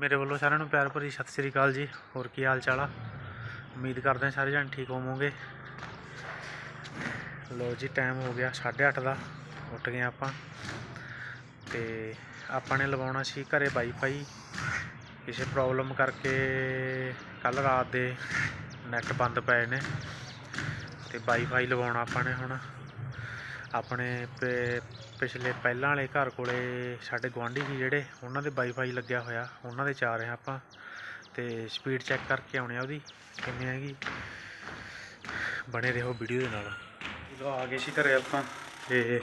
ਮੇਰੇ ਵੱਲੋਂ ਸਾਰਿਆਂ ਨੂੰ ਪਿਆਰ ਭਰੀ ਸਤਿ ਸ੍ਰੀ ਅਕਾਲ ਜੀ। ਹੋਰ ਕੀ ਹਾਲ ਚਾਲ ਆ? ਉਮੀਦ ਕਰਦੇ ਹਾਂ ਸਾਰੇ ਜਣ ਠੀਕ ਹੋਵੋਗੇ। ਲੋ ਜੀ ਟਾਈਮ ਹੋ ਗਿਆ 8:30 ਦਾ। ਉੱਠ ਗਏ ਆਪਾਂ। ਤੇ ਆਪਾਂ ਨੇ ਲਵਾਉਣਾ ਸੀ ਘਰੇ ਵਾਈਫਾਈ ਕਿਸੇ ਪ੍ਰੋਬਲਮ ਕਰਕੇ ਕੱਲ ਰਾਤ ਦੇ ਨੈਟ ਬੰਦ ਪਏ ਨੇ। ਤੇ ਵਾਈਫਾਈ ਲਵਾਉਣਾ ਆਪਾਂ ਨੇ ਹੁਣ। ਆਪਣੇ ਪੇ- ਪਿਛਲੇ ਪਹਿਲਾਂ ਵਾਲੇ ਘਰ ਕੋਲੇ ਸਾਡੇ ਗੁਆਂਢੀ ਸੀ ਜਿਹੜੇ, ਉਹਨਾਂ ਦੇ ਵਾਈਫਾਈ ਲੱਗਿਆ ਹੋਇਆ, ਉਹਨਾਂ ਦੇ ਚਾ ਰਹੇ ਹਾਂ ਆਪਾਂ। ਤੇ ਸਪੀਡ ਚੈੱਕ ਕਰਕੇ ਆਉਣੇ ਆ ਉਹਦੀ, ਕਿੰਨੀ ਹੈਗੀ ਬਣੇ ਰਹੋ ਵੀਡੀਓ ਦੇ ਨਾਲ। ਜਦੋਂ ਆ ਗਏ ਸੀ ਘਰੇ ਆਪਾਂ, ਤੇ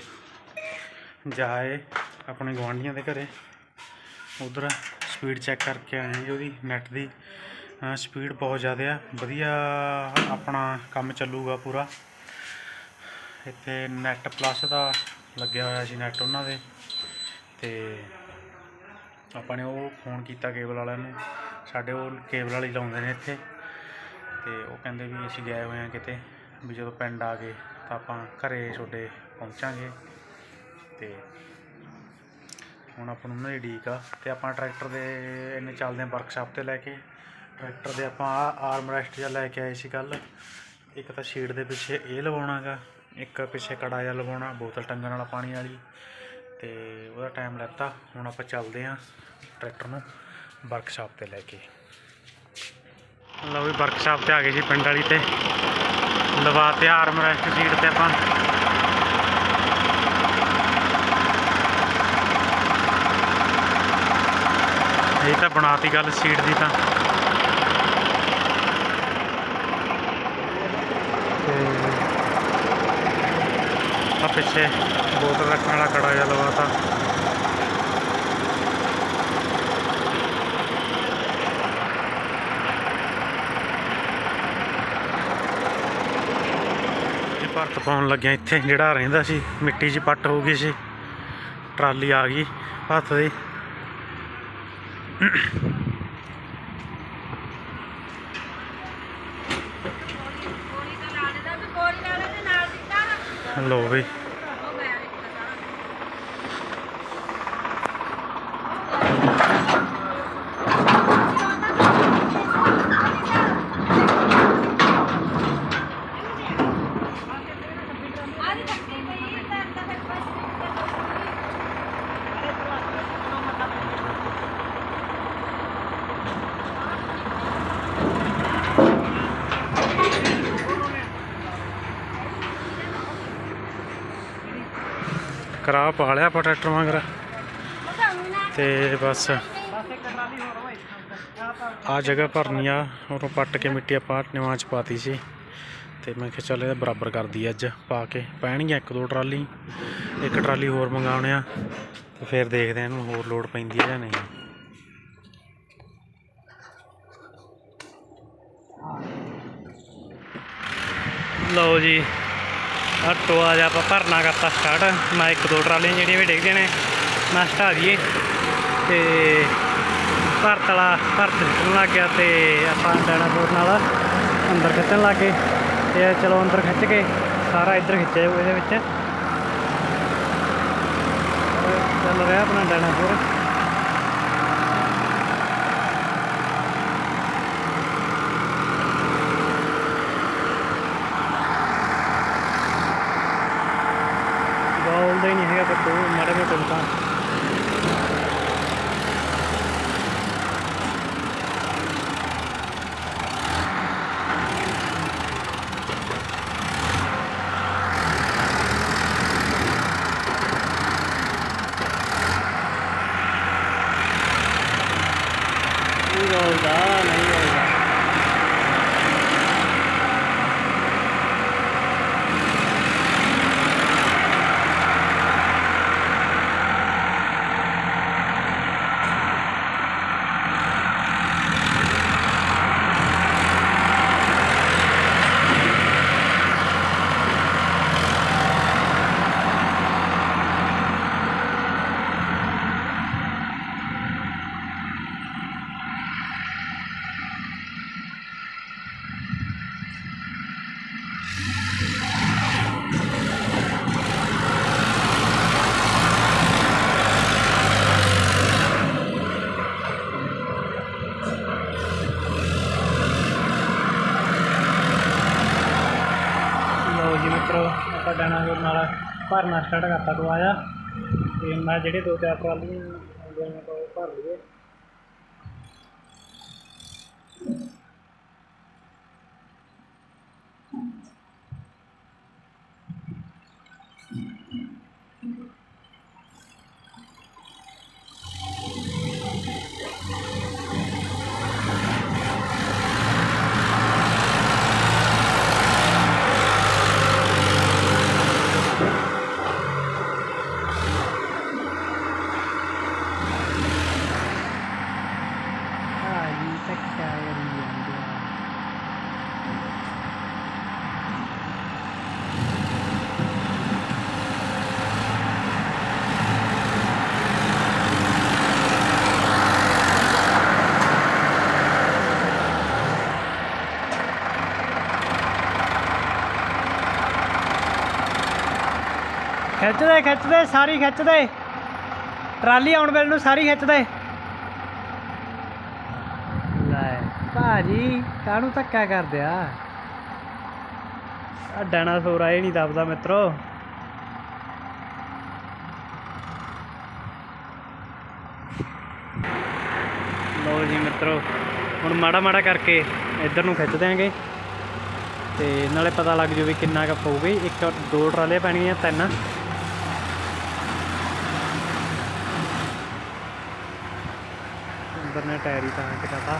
ਜਾਏ ਆਪਣੇ ਗੁਆਂਢੀਆਂ ਦੇ ਘਰੇ। ਉਧਰ ਸਪੀਡ ਚੈੱਕ ਕਰਕੇ ਆਏ ਜੀ ਉਹਦੀ ਨੈਟ ਦੀ। ਸਪੀਡ ਬਹੁਤ ਜ਼ਿਆਦਾ ਆ, ਵਧੀਆ ਆਪਣਾ ਕੰਮ ਚੱਲੂਗਾ ਪੂਰਾ। ਇੱਥੇ ਨੈਟ ਪਲੱਸ ਦਾ ਲੱਗਿਆ ਹੋਇਆ ਸੀ ਨੈਟ ਉਹਨਾਂ ਦੇ। ਤੇ ਆਪਾਂ ਨੇ ਉਹ ਫੋਨ ਕੀਤਾ ਕੇਬਲ ਵਾਲਿਆਂ ਨੂੰ। ਸਾਡੇ ਉਹ ਕੇਬਲ ਵਾਲੇ ਲਾਉਂਦੇ ਨੇ ਇੱਥੇ। ਤੇ ਉਹ ਕਹਿੰਦੇ ਵੀ ਅਸੀਂ ਗਏ ਹੋਏ ਹਾਂ ਕਿਤੇ। ਵੀ ਜਦੋਂ ਪਿੰਡ ਆ ਗਏ ਤਾਂ ਆਪਾਂ ਘਰੇ ਤੁਹਾਡੇ ਪਹੁੰਚਾਂਗੇ। ਤੇ ਹੁਣ ਆਪਾਂ ਨੂੰ ਉਹਨਾਂ ਦੀ ਡੀਕ ਆ। ਤੇ ਆਪਾਂ ਟਰੈਕਟਰ ਦੇ ਇਹਨੇ ਚੱਲਦੇ ਹਾਂ ਵਰਕਸ਼ਾਪ ਤੇ ਲੈ ਕੇ। ਟਰੈਕਟਰ ਦੇ ਆਪਾਂ ਆਰਮ ਰੈਸਟ ਜਿਹਾ ਲੈ ਕੇ ਆਏ ਸੀ ਕੱਲ ਇੱਕ ਤਾਂ ਸ਼ੀਟ ਦੇ ਪਿੱਛੇ ਇਹ ਲਵਾਉਣਾਗਾ ਇੱਕ ਪਿੱਛੇ ਕੜਾ ਜਿਹਾ ਲਵਾਉਣਾ, ਬੋਤਲ ਟੰਗਣ ਵਾਲਾ ਪਾਣੀ ਵਾਲੀ ਅਤੇ ਉਹਦਾ ਟਾਈਮ ਲੈਤਾ। ਹੁਣ ਆਪਾਂ ਚੱਲਦੇ ਹਾਂ ਟਰੈਕਟਰ ਨੂੰ ਵਰਕਸ਼ਾਪ ਤੇ ਲੈ ਕੇ। ਲਓ ਵੀ ਵਰਕਸ਼ਾਪ ਤੇ ਆ ਗਏ ਜੀ ਪਿੰਡ ਵਾਲੀ ਤੇ। ਲਵਾ ਤੇ ਆਰਮ ਰੈਸਟ ਸ਼ੀਟ ਤੇ ਆਪਾਂ। ਇਹ ਤਾਂ ਬਣਾਤੀ ਗੱਲ ਸੀਟ ਦੀ ਤਾਂ। ਤੇ ਪਿੱਛੇ ਬੋਤਲ ਰੱਖਣ ਵਾਲਾ ਕੜਾ ਜਿਹਾ ਲਵਾਤਾ ਇਹ ਭਰਤ ਪਾਉਣ ਲੱਗਿਆ ਇੱਥੇ ਜਿਹੜਾ ਰਹਿੰਦਾ ਸੀ ਮਿੱਟੀ 'ਚ ਪੱਟ ਹੋ ਗਈ ਸੀ। ਟਰਾਲੀ ਆ ਗਈ ਭਰਤ ਦੀ। ਲੋ ਵੀ ਉਹ ਮੈਂ ਦਿੱਤਾ ਸਾਰਾ ਆਦੀ ਧੱਕੇ ਪਈ ਤਾਂ ਤਾਂ ਫਿਰ ਬਸ ਕਰਾ ਪਾ ਲਿਆ ਆਪਾਂ ਟਰੈਕਟਰ ਮਗਰ ਤੇ ਬਸ। ਆ ਜਗ੍ਹਾ ਭਰਨੀ ਆ, ਉਰੋਂ ਪੱਟ ਕੇ ਮਿੱਟੀ ਆਪਾਂ ਨਿਵਾਂ ਚ ਪਾਤੀ ਸੀ। ਤੇ ਮੈਂ ਕਿਹਾ ਚੱਲ ਇਹਦਾ ਬਰਾਬਰ ਕਰ ਦਈਏ ਅੱਜ, ਪਾ ਕੇ। ਪੈਣਗੀਆਂ ਇੱਕ ਦੋ ਟਰਾਲੀ, ਇੱਕ ਟਰਾਲੀ ਹੋਰ ਮੰਗਾਉਣੇ ਆ। ਤੇ ਫਿਰ ਦੇਖਦੇ ਆ ਇਹਨੂੰ ਹੋਰ ਲੋਡ ਪੈਂਦੀ ਹੈ ਜਾਂ ਨਹੀਂ। ਲਓ ਜੀ ਆ ਟੋਆ ਜਿਹਾ ਆਪਾਂ ਭਰਨਾ ਕਰਤਾ ਸਟਾਰਟ ਮੈਂ ਇੱਕ ਦੋ ਟਰਾਲੀਆਂ ਜਿਹੜੀਆਂ ਵੀ ਡਿੱਗਦੀਆਂ ਨੇ, ਮੈਂ ਹਟਾ ਦਈਏ। ਤੇ ਭਰਤ ਵਾਲਾ, ਭਰਤ ਖਿੱਚਣ ਲੱਗ ਗਿਆ ਤੇ ਆਪਾਂ ਡੈਨਾਪੋਰ ਨਾਲ ਅੰਦਰ ਖਿੱਚਣ ਲੱਗ ਗਏ। ਤੇ ਚਲੋ ਅੰਦਰ ਖਿੱਚ ਕੇ ਸਾਰਾ ਇੱਧਰ ਖਿੱਚਿਆ ਜਾਊ ਇਹਦੇ ਵਿੱਚ। ਚੱਲ ਰਿਹਾ ਆਪਣਾ ਡੈਨਾਪੋਰ ਬੋਲਦਾ ਭਰਨਾ ਸਟਾਰਟ ਕਰਤਾ ਤੂੰ ਤੇ ਮੈਂ ਜਿਹੜੇ ਦੋ ਚਾਰ ਟਰਾਲੀਆਂ ਆਉਂਦੀਆਂ ਨੇ, ਉਹ ਭਰ ਲਈਏ ਭਾਜੀ ਧੱਕਾ ਕਰੀ ਜਾਂਦੇ ਆ ਖਿੱਚਦੇ ਖਿੱਚਦੇ, ਸਾਰੀ ਖਿੱਚਦੇ। ਟਰਾਲੀ ਆਉਣ ਵੇਲੇ ਨੂੰ ਸਾਰੀ ਖਿੱਚਦੇ। ਲੈ, ਭਾਜੀ, ਕਾਹਨੂੰ ਧੱਕਾ ਕਰਦੇ ਆ? ਆ ਡਾਇਨਾਸੌਰ ਆਏ ਨਹੀਂ ਦੱਬਦਾ ਮਿੱਤਰੋ। ਲੋ ਜੀ ਮਿੱਤਰੋ, ਹੁਣ ਮਾੜਾ ਮਾੜਾ ਕਰਕੇ ਇੱਧਰ ਨੂੰ ਖਿੱਚ ਦਿਆਂਗੇ। ਤੇ ਨਾਲੇ ਪਤਾ ਲੱਗ ਜੂ ਵੀ ਕਿੰਨਾ ਕੁ ਪਊਗੀ ਇੱਕ, ਦੋ ਟਰਾਲੇ ਪੈਣਗੀਆਂ, ਤਿੰਨ ਅੰਦਰ ਨੇ ਟਾਇਰ ਹੀ ਤਾਂ ਟਿਕਾਤਾ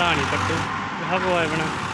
ਆਉਣ ਦੇ ਨਹੀਂ ਕੱਟੂ ਹਵਾ ਬਣਾ।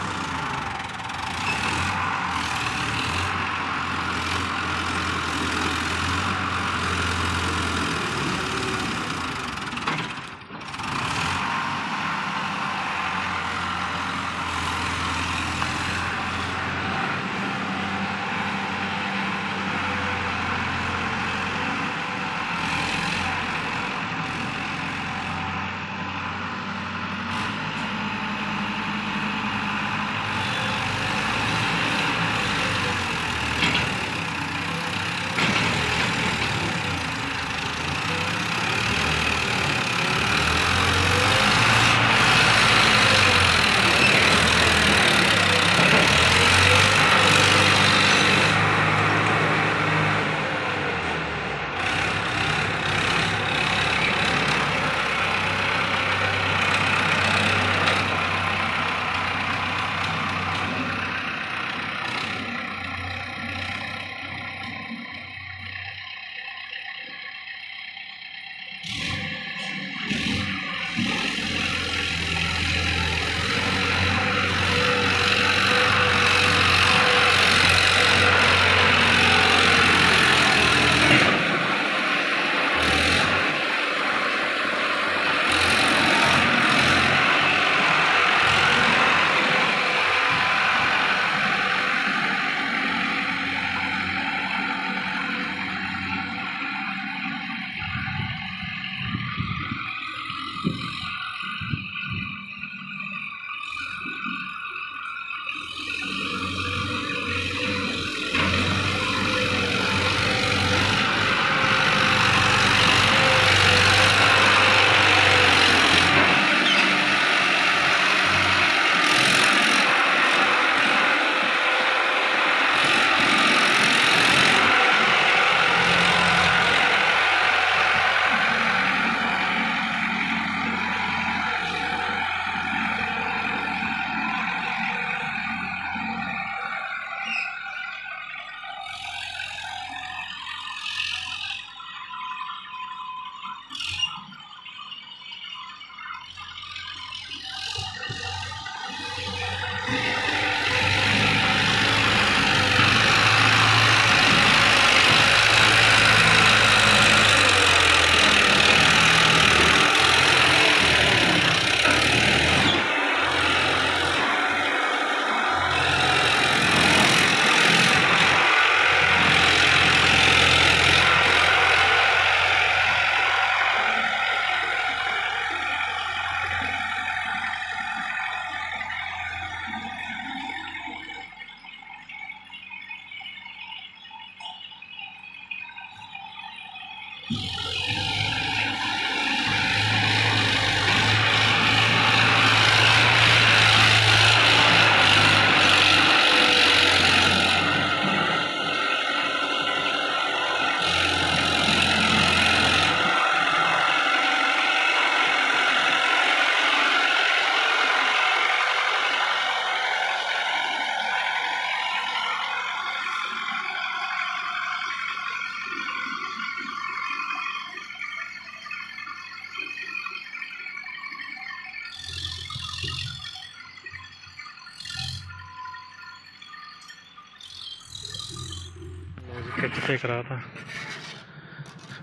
ਲਓ ਜੀ ਕਰਾਤਾ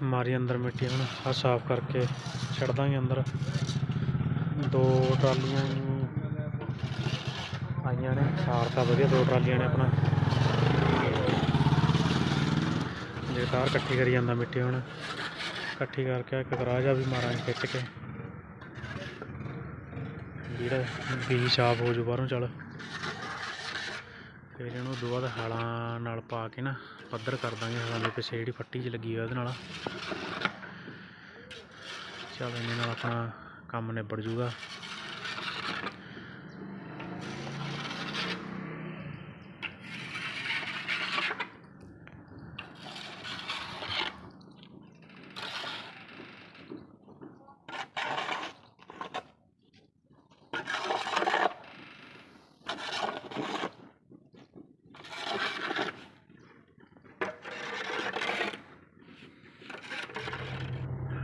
ਮਾਰੀ ਅੰਦਰ ਮਿੱਟੀ ਹੁਣ ਆ ਸਾਫ਼ ਕਰਕੇ ਛੱਡ ਦਾਂਗੇ ਅੰਦਰ। ਦੋ ਟਰਾਲੀਆਂ ਆਈਆਂ ਨੇ, ਸਾਰ ਤਾਂ ਵਧੀਆ ਦੋ ਟਰਾਲੀਆਂ ਨੇ ਆਪਣਾ। ਜਗਤਾਰ ਇਕੱਠੀ ਕਰੀ ਜਾਂਦਾ ਮਿੱਟੀ ਹੁਣ, ਇਕੱਠੀ ਕਰਕੇ ਇੱਕ ਗਰਾਜਾ ਵੀ ਮਾਰਾਂਗੇ ਖਿੱਚ ਕੇ। ਜਿਹੜਾ ਬੀਜ ਸਾਫ਼ ਹੋ ਜੂ ਬਾਹਰੋਂ, ਚੱਲ। ਫਿਰ ਇਹਨੂੰ ਦੁਬਾਰਾ ਹਾਲਾਂ ਨਾਲ ਪਾ ਕੇ ਨਾ ਪੱਧਰ ਕਰ ਦਾਂਗੇ ਹਾਲਾਂ ਪਿੱਛੇ ਜਿਹੜੀ ਫੱਟੀ 'ਚ ਲੱਗੀ ਹੋਈ ਉਹਦੇ ਨਾਲ। ਚੱਲ ਇਹਨੇ ਨਾਲ ਆਪਣਾ ਕੰਮ ਨਿਬੜ ਜੂਗਾ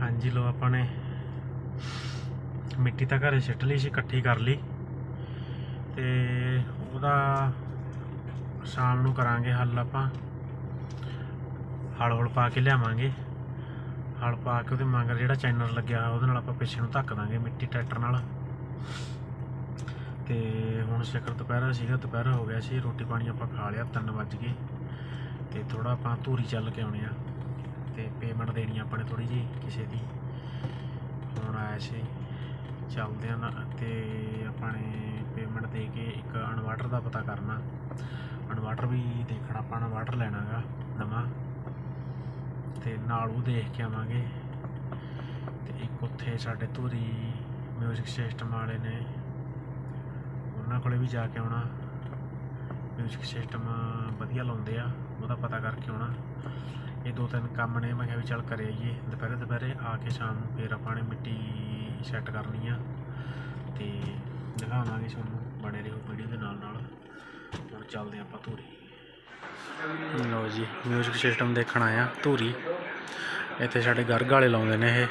ਹਾਂਜੀ ਲੋ ਆਪਾਂ ਨੇ ਮਿੱਟੀ ਤਾਂ ਘਰੇ ਸਿੱਟ ਲਈ ਸੀ, ਇਕੱਠੀ ਕਰ ਲਈ। ਤੇ ਉਹਦਾ ਸ਼ਾਮ ਨੂੰ ਕਰਾਂਗੇ ਹੱਲ ਆਪਾਂ। ਹਲ ਹੁਲ ਪਾ ਕੇ ਲਿਆਵਾਂਗੇ। ਹਲ ਪਾ ਕੇ ਉਹਦੇ ਮਗਰ ਜਿਹੜਾ ਚੈਨਰ ਲੱਗਿਆ, ਉਹਦੇ ਨਾਲ ਆਪਾਂ ਪਿੱਛੇ ਨੂੰ ਧੱਕ ਦਾਂਗੇ ਮਿੱਟੀ ਟਰੈਕਟਰ ਨਾਲ। ਤੇ ਹੁਣ ਸਿਖਰ ਦੁਪਹਿਰਾ ਸੀਗਾ, ਦੁਪਹਿਰਾ ਹੋ ਗਿਆ ਸੀ, ਰੋਟੀ ਪਾਣੀ ਆਪਾਂ ਖਾ ਲਿਆ 3 ਵੱਜ ਗਏ। ਤੇ ਥੋੜਾ ਆਪਾਂ ਧੂਰੀ ਚੱਲ ਕੇ ਆਉਣੇ ਆ। ਤੇ ਪੇਮੈਂਟ ਦੇਣੀ ਆਪਾਂ ਨੇ ਥੋੜੀ ਜੀ ਕਿਸੇ ਦੀ। ਹੁਣ ਆਇਆ ਸੀ। ਚੱਲਦੇ ਆ ਨਾ ਤੇ ਆਪਾਂ ਨੇ ਪੇਮੈਂਟ ਦੇ ਕੇ ਇੱਕ ਇਨਵਰਟਰ ਦਾ ਪਤਾ ਕਰਨਾ। ਇਨਵਰਟਰ ਵੀ ਦੇਖਣਾ, ਆਪਾਂ ਇਨਵਰਟਰ ਲੈਣਾਗਾ ਨਵਾਂ। ਤੇ ਨਾਲ ਉਹ ਦੇਖ ਕੇ ਆਵਾਂਗੇ। ਤੇ ਇੱਕ ਉੱਥੇ ਸਾਡੇ ਧੂਰੀ ਮਿਊਜ਼ਿਕ ਸਿਸਟਮ ਵਾਲੇ ਨੇ, ਉਹਨਾਂ ਕੋਲੇ ਵੀ ਜਾ ਕੇ ਆਉਣਾ। ਮਿਊਜ਼ਿਕ ਸਿਸਟਮ ਵਧੀਆ ਲਾਉਂਦੇ ਆ, ਉਹਦਾ ਪਤਾ ਕਰਕੇ ਆਉਣਾ। ਇਹ ਦੋ ਤਿੰਨ ਕੰਮ ਨੇ, ਮੈਂ ਕਿਹਾ ਵੀ ਚੱਲ ਕਰੇ ਆਈਏ ਦੁਪਹਿਰੇ ਦੁਪਹਿਰੇ ਆ ਕੇ ਸ਼ਾਮ ਨੂੰ ਫੇਰ ਆਪਾਂ ਨੇ ਮਿੱਟੀ ਸੈੱਟ ਕਰਨੀ ਆ ਤੇ ਦਿਖਾਵਾਂਗੇ ਤੁਹਾਨੂੰ ਬਣੇ ਰਹੋ ਵੀਡੀਓ ਦੇ ਨਾਲ ਨਾਲ। ਹੁਣ ਚੱਲਦੇ ਆਪਾਂ ਧੂਰੀ। ਲਓ ਜੀ ਮਿਊਜ਼ਿਕ ਸਿਸਟਮ ਦੇਖਣ ਆਇਆ ਧੂਰੀ। ਇੱਥੇ ਸਾਡੇ ਗਰਗ ਵਾਲੇ ਲਾਉਂਦੇ ਨੇ ਇਹ।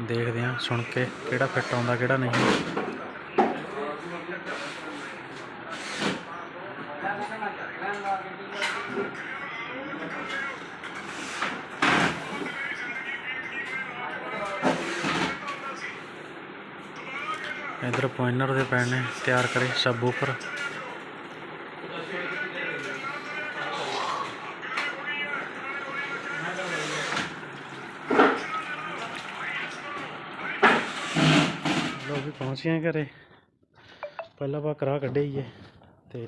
ਦੇਖਦੇ ਹਾਂ ਸੁਣ ਕੇ ਕਿਹੜਾ ਫਿੱਟ ਆਉਂਦਾ, ਕਿਹੜਾ ਨਹੀਂ। ਇਧਰ ਪੁਆਇੰਟਰ ਦੇ ਪੈਣ ਨੇ ਤਿਆਰ ਕਰੇ ਸਬ ਉੱਪਰ ਲੋ ਵੀ ਪਹੁੰਚ ਗਏ ਘਰੇ। ਪਹਿਲਾਂ ਆਪਾਂ ਕਰਾ ਕੱਢੇ ਹੀ ਤੇ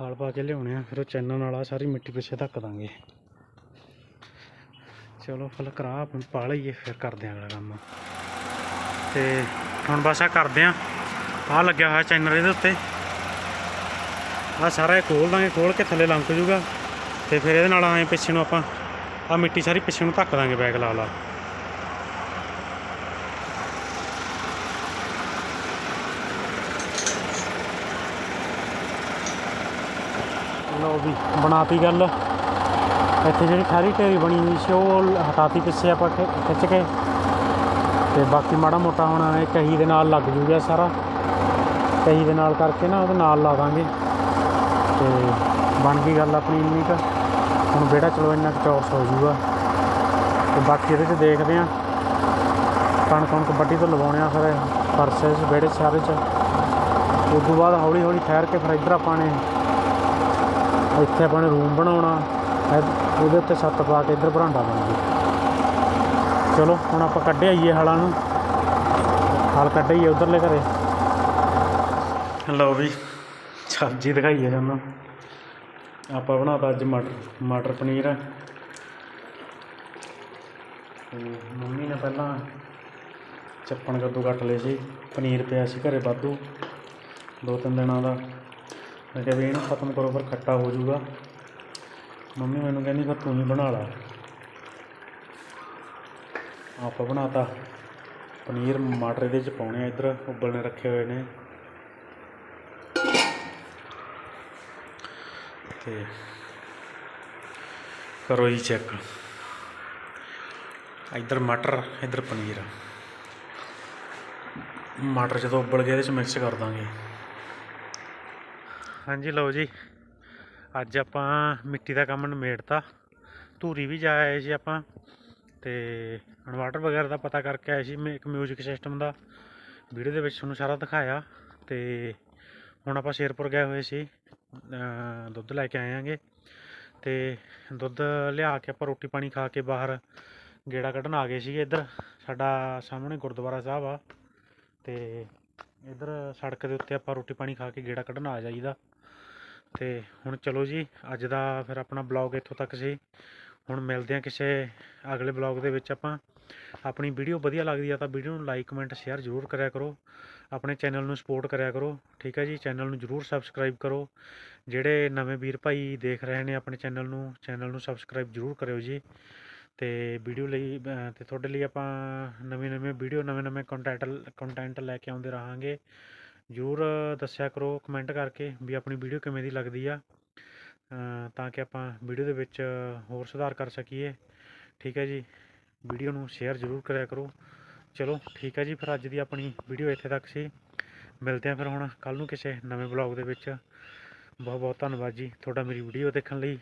ਹਾਲ ਪਾ ਕੇ ਲਿਆਉਣੇ ਆ, ਫਿਰ ਉਹ ਚੈਨਲ ਨਾਲ ਆ ਸਾਰੀ ਮਿੱਟੀ ਪਿੱਛੇ ਧੱਕ ਦਾਂਗੇ। ਚਲੋ ਫਿਰ ਕਰਾ ਆਪਾਂ ਪਾ ਲਈਏ, ਫਿਰ ਕਰਦੇ ਆਂ ਅਗਲਾ ਕੰਮ। ਤੇ ਹੁਣ ਬਸ ਆ ਕਰਦੇ ਆਂ। ਆ ਲੱਗਿਆ ਹੋਇਆ ਚੈਨਲ ਇਹਦੇ ਉੱਤੇ। ਆ ਸਾਰਾ ਇਹ ਖੋਲ ਦਾਂਗੇ, ਖੋਲ ਕੇ ਥੱਲੇ ਲੰਕ ਜੂਗਾ। ਤੇ ਫਿਰ ਇਹਦੇ ਨਾਲ ਐਂ ਪਿੱਛੇ ਨੂੰ ਆਪਾਂ ਆ ਮਿੱਟੀ ਸਾਰੀ ਪਿੱਛੇ ਨੂੰ ਧੱਕ ਦਾਂਗੇ ਬੈਗ ਲਾ ਲਾ ਲਓ ਵੀ ਬਣਾਤੀ ਗੱਲ। ਇੱਥੇ ਜਿਹੜੀ ਸਾਰੀ ਢੇਰੀ ਬਣੀ ਹੋਈ ਸੀ, ਉਹ ਹਟਾਤੀ ਪਿੱਛੇ ਆਪਾਂ ਖਿ- ਖਿੱਚ ਕੇ। ਤੇ ਬਾਕੀ ਮਾੜਾ ਮੋਟਾ ਹੁਣ ਇਹ ਕਹੀ ਦੇ ਨਾਲ ਲੱਗ ਜੂਗਾ ਸਾਰਾ। ਕਹੀ ਦੇ ਨਾਲ ਕਰਕੇ ਨਾ ਉਹਦੇ ਨਾਲ ਲਾ ਦਾਂਗੇ। ਤੇ ਬਣ ਗਈ ਗੱਲ ਆਪਣੀ ਇੰਨੀ ਕੁ। ਹੁਣ ਵਿਹੜਾ ਚਲੋ ਇੰਨਾ ਕੁ ਚੌਰਸ ਹੋ ਜੂਗਾ। ਤੇ ਬਾਕੀ ਇਹਦੇ 'ਚ ਦੇਖਦੇ ਆਂ। ਕਣਕ ਕਣਕ ਵੱਡੀ ਤੋਂ ਲਵਾਉਣੇ ਆ ਫਿਰ ਫਰਸੇ 'ਚ, ਵਿਹੜੇ 'ਚ ਸਾਰੇ 'ਚ। ਉਸ ਤੋਂ ਬਾਅਦ ਹੌਲੀ ਹੌਲੀ ਠਹਿਰ ਕੇ ਫਿਰ ਇੱਧਰ ਆਪਾਂ ਨੇ ਇੱਥੇ ਆਪਾਂ ਨੇ ਰੂਮ ਬਣਾਉਣਾ। ਇਹ- ਉਹਦੇ ਉੱਤੇ ਛੱਤ ਪਾ ਕੇ ਇੱਧਰ ਬਰਾਂਡਾ ਬਣ ਜੂ ਚਲੋ, ਹੁਣ ਆਪਾਂ ਕੱਢੇ ਆਈਏ ਹਲਾਂ ਨੂੰ। ਹਾਲ ਕੱਢੀ ਉਧਰਲੇ ਘਰੇ। ਲਓ ਵੀ, ਸਬਜ਼ੀ ਦਿਖਾਈ ਹੈ ਤੁਹਾਨੂੰ ਆਪਾਂ ਬਣਾਤਾ ਅੱਜ ਮਟਰ ਮਟਰ ਪਨੀਰ। ਤੇ ਮੰਮੀ ਨੇ ਪਹਿਲਾਂ ਚੱਪਣ ਕੱਦੂ ਕੱਟ ਲਏ ਸੀ। ਪਨੀਰ ਪਿਆ ਸੀ ਘਰੇ ਵਾਧੂ, ਦੋ ਤਿੰਨ ਦਿਨਾਂ ਦਾ। ਮੈਂ ਕਿਹਾ ਵੀ ਇਹਨੂੰ ਖਤਮ ਕਰੋ ਪਰ ਖੱਟਾ ਹੋ ਜਾਊਗਾ। ਮੰਮੀ ਮੈਨੂੰ ਕਹਿੰਦੀ, ਫਿਰ ਤੂੰ ਹੀ ਬਣਾ ਲਾ। ਆਪਾਂ ਬਣਾਤਾ। ਪਨੀਰ ਮਟਰ ਇਹਦੇ ਚ ਪਾਉਣੇ ਆ ਇੱਧਰ ਉਬਲਣੇ ਰੱਖੇ ਹੋਏ ਨੇ। ਤੇ ਕਰੋ ਜੀ ਚੈੱਕ। ਇੱਧਰ ਮਟਰ, ਇੱਧਰ ਪਨੀਰ। ਮਟਰ ਜਦੋਂ ਉਬਲ ਗਏ ਇਹਦੇ ਚ ਮਿਕਸ ਕਰ ਦਾਂਗੇ। ਹਾਂਜੀ ਲਓ ਜੀ, ਅੱਜ ਆਪਾਂ ਮਿੱਟੀ ਦਾ ਕੰਮ ਨਿਮੇੜਤਾ, ਧੂਰੀ ਵੀ ਜਾ ਆਏ ਸੀ ਆਪਾਂ, ਤੇ ਇਨਵਰਟਰ ਵਗੈਰਾ ਦਾ ਪਤਾ ਕਰਕੇ ਆਏ ਸੀ ਮੈਂ ਇੱਕ ਮਿਊਜ਼ਿਕ ਸਿਸਟਮ ਦਾ ਵੀਡੀਓ ਦੇ ਵਿੱਚ ਤੁਹਾਨੂੰ ਸਾਰਾ ਦਿਖਾਇਆ, ਤੇ ਹੁਣ ਆਪਾਂ ਸ਼ੇਰਪੁਰ ਗਏ ਹੋਏ ਸੀ ਦੁੱਧ ਲੈ ਕੇ ਆਏ ਆਂਗੇ, ਤੇ ਦੁੱਧ ਲਿਆ ਕੇ ਆਪਾਂ ਰੋਟੀ ਪਾਣੀ ਖਾ ਕੇ ਬਾਹਰ ਗੇੜਾ ਕੱਢਣ ਆ ਗਏ ਸੀਗੇ ਇੱਧਰ, ਸਾਡਾ ਸਾਹਮਣੇ ਗੁਰਦੁਆਰਾ ਸਾਹਿਬ ਆ, ਤੇ ਇੱਧਰ ਸੜਕ ਦੇ ਉੱਤੇ ਆਪਾਂ ਰੋਟੀ ਪਾਣੀ ਖਾ ਕੇ ਗੇੜਾ ਕੱਢਣ ਆ ਜਾਈਦਾ। ਤੇ ਹੁਣ ਚਲੋ ਜੀ ਅੱਜ ਦਾ ਫਿਰ ਆਪਣਾ ਬਲੌਗ ਇੱਥੋਂ ਤੱਕ ਸੀ ਹੁਣ ਮਿਲਦੇ ਹਾਂ ਕਿਸੇ ਅਗਲੇ ਬਲੌਗ ਦੇ ਵਿੱਚ ਆਪਾਂ। ਆਪਣੀ ਵੀਡੀਓ ਵਧੀਆ ਲੱਗਦੀ ਆ ਤਾਂ ਵੀਡੀਓ ਨੂੰ ਲਾਈਕ ਕਮੈਂਟ ਸ਼ੇਅਰ ਜ਼ਰੂਰ ਕਰਿਆ ਕਰੋ। ਆਪਣੇ ਚੈਨਲ ਨੂੰ ਸਪੋਰਟ ਕਰਿਆ ਕਰੋ ਠੀਕ ਹੈ ਜੀ? ਚੈਨਲ ਨੂੰ ਜ਼ਰੂਰ ਸਬਸਕ੍ਰਾਈਬ ਕਰੋ। ਜਿਹੜੇ ਨਵੇਂ ਵੀਰ ਭਾਈ ਦੇਖ ਰਹੇ ਨੇ ਆਪਣੇ ਚੈਨਲ ਨੂੰ ਚੈਨਲ ਨੂੰ ਸਬਸਕ੍ਰਾਈਬ ਜ਼ਰੂਰ ਕਰਿਓ ਜੀ। ਤੇ ਵੀਡੀਓ ਲਈ ਅਹ, ਤੇ ਤੁਹਾਡੇ ਲਈ ਆਪਾਂ ਨਵੀਂ ਨਵੀਂ ਵੀਡੀਓ ਨਵੇਂ ਨਵੇਂ ਕੰਟੈਂਟ ਕੰਟੈਂਟ ਲੈ ਕੇ ਆਉਂਦੇ ਰਹਾਂਗੇ। ਜ਼ਰੂਰ ਦੱਸਿਆ ਕਰੋ ਕਮੈਂਟ ਕਰਕੇ ਵੀ ਆਪਣੀ ਵੀਡੀਓ ਕਿਵੇਂ ਦੀ ਲੱਗਦੀ ਆ ਤਾਂ ਕਿ ਆਪਾਂ ਵੀਡੀਓ ਦੇ ਵਿੱਚ ਹੋਰ ਸੁਧਾਰ ਕਰ ਸਕੀਏ। ਠੀਕ ਹੈ ਜੀ ਵੀਡੀਓ ਨੂੰ ਸ਼ੇਅਰ ਜ਼ਰੂਰ ਕਰਿਆ ਕਰੋ। ਚਲੋ, ਠੀਕ ਹੈ ਜੀ, ਫਿਰ ਅੱਜ ਦੀ ਆਪਣੀ ਵੀਡੀਓ ਇੱਥੇ ਤੱਕ ਸੀ। ਮਿਲਦੇ ਹਾਂ ਫਿਰ ਹੁਣ ਕੱਲ ਨੂੰ ਕਿਸੇ ਨਵੇਂ ਬਲੌਗ ਦੇ ਵਿੱਚ। ਬਹੁਤ ਬਹੁਤ ਧੰਨਵਾਦ ਜੀ, ਤੁਹਾਡਾ ਮੇਰੀ ਵੀਡੀਓ ਦੇਖਣ ਲਈ।